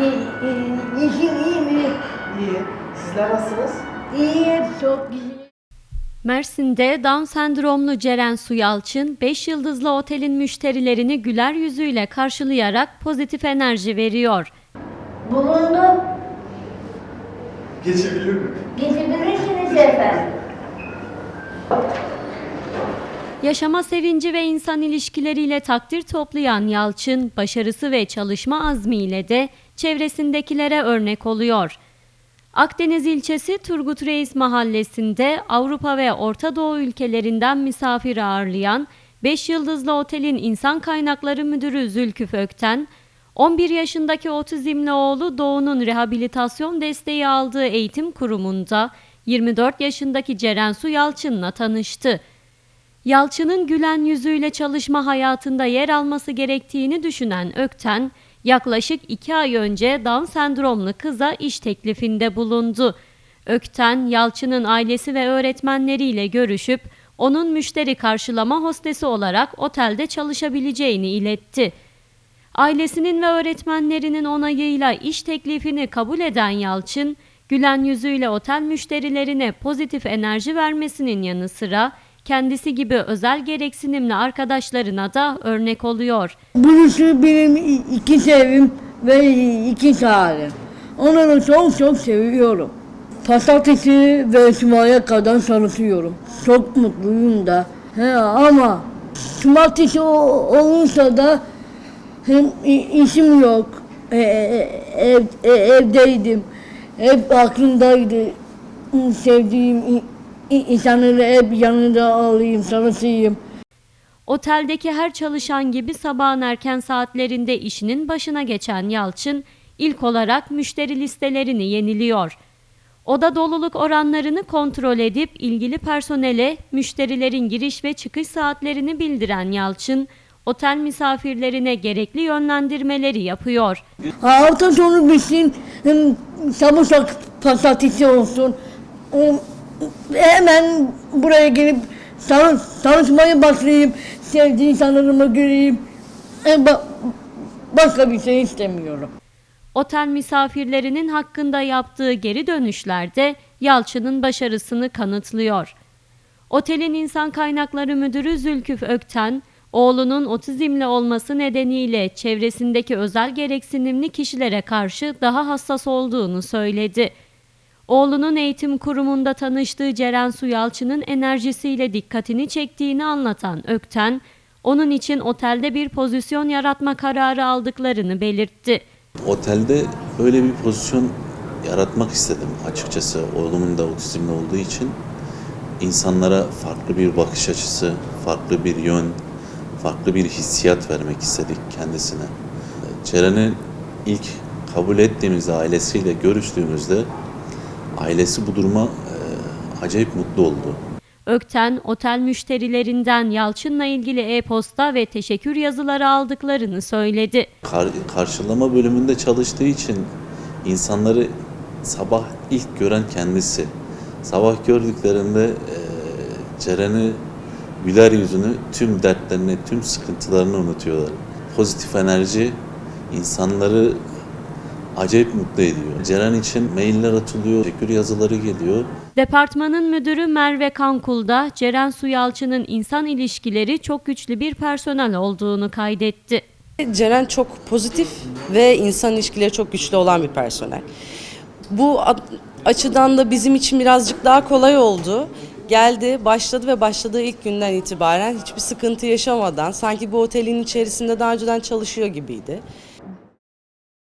İyi, iyi. İşin iyi mi? İyi. Sizler nasılsınız? İyi, çok güzel. Mersin'de Down sendromlu Ceren Suyalçın 5 yıldızlı otelin müşterilerini güler yüzüyle karşılayarak pozitif enerji veriyor. Bulundum. Geçebilir mi? Gidebilirsiniz efendim. Yaşama sevinci ve insan ilişkileriyle takdir toplayan Yalçın, başarısı ve çalışma azmiyle de çevresindekilere örnek oluyor. Akdeniz ilçesi Turgut Reis mahallesinde Avrupa ve Orta Doğu ülkelerinden misafir ağırlayan 5 yıldızlı otelin insan kaynakları müdürü Zülküf Ökten, 11 yaşındaki otizmli oğlu Doğu'nun rehabilitasyon desteği aldığı eğitim kurumunda 24 yaşındaki Ceren Su Yalçın'la tanıştı. Yalçın'ın gülen yüzüyle çalışma hayatında yer alması gerektiğini düşünen Ökten, yaklaşık iki ay önce Down sendromlu kıza iş teklifinde bulundu. Ökten, Yalçın'ın ailesi ve öğretmenleriyle görüşüp onun müşteri karşılama hostesi olarak otelde çalışabileceğini iletti. Ailesinin ve öğretmenlerinin onayıyla iş teklifini kabul eden Yalçın, gülen yüzüyle otel müşterilerine pozitif enerji vermesinin yanı sıra kendisi gibi özel gereksinimli arkadaşlarına da örnek oluyor. Burası benim iki sevim ve iki sahibim. Onları çok çok seviyorum. Pazartesi ve cumaya kadar çalışıyorum. Çok mutluyum da. He, ama cumartesi olursa da hem işim yok. E, e, ev, e, evdeydim. Hep aklımdaydı. Sevdiğim insanları hep yanında alayım, çalışayım. Oteldeki her çalışan gibi sabahın erken saatlerinde işinin başına geçen Yalçın, ilk olarak müşteri listelerini yeniliyor. Oda doluluk oranlarını kontrol edip ilgili personele müşterilerin giriş ve çıkış saatlerini bildiren Yalçın, otel misafirlerine gerekli yönlendirmeleri yapıyor. Hafta sonu bitsin, sak- pazartesi olsun. Hem- Hemen buraya gelip tanış, tanışmaya başlayayım, sevdiğim insanlarımı göreyim. Hem ba- başka bir şey istemiyorum. Otel misafirlerinin hakkında yaptığı geri dönüşlerde Yalçın'ın başarısını kanıtlıyor. Otelin insan kaynakları müdürü Zülküf Ökten, oğlunun otizmli olması nedeniyle çevresindeki özel gereksinimli kişilere karşı daha hassas olduğunu söyledi. Oğlunun eğitim kurumunda tanıştığı Ceren Suyalçı'nın enerjisiyle dikkatini çektiğini anlatan Ökten, onun için otelde bir pozisyon yaratma kararı aldıklarını belirtti. Otelde böyle bir pozisyon yaratmak istedim açıkçası oğlumun da otizmli olduğu için. insanlara farklı bir bakış açısı, farklı bir yön, farklı bir hissiyat vermek istedik kendisine. Ceren'i ilk kabul ettiğimizde, ailesiyle görüştüğümüzde ailesi bu duruma e, acayip mutlu oldu. Ökten, otel müşterilerinden Yalçın'la ilgili e-posta ve teşekkür yazıları aldıklarını söyledi. Kar- karşılama bölümünde çalıştığı için insanları sabah ilk gören kendisi. Sabah gördüklerinde e, Ceren'i güler yüzünü, tüm dertlerini, tüm sıkıntılarını unutuyorlar. Pozitif enerji insanları acayip mutlu ediyor. Ceren için mailler atılıyor, teşekkür yazıları geliyor. Departmanın müdürü Merve Kankul da Ceren Suyalçı'nın insan ilişkileri çok güçlü bir personel olduğunu kaydetti. Ceren çok pozitif ve insan ilişkileri çok güçlü olan bir personel. Bu açıdan da bizim için birazcık daha kolay oldu. Geldi, başladı ve başladığı ilk günden itibaren hiçbir sıkıntı yaşamadan sanki bu otelin içerisinde daha önceden çalışıyor gibiydi.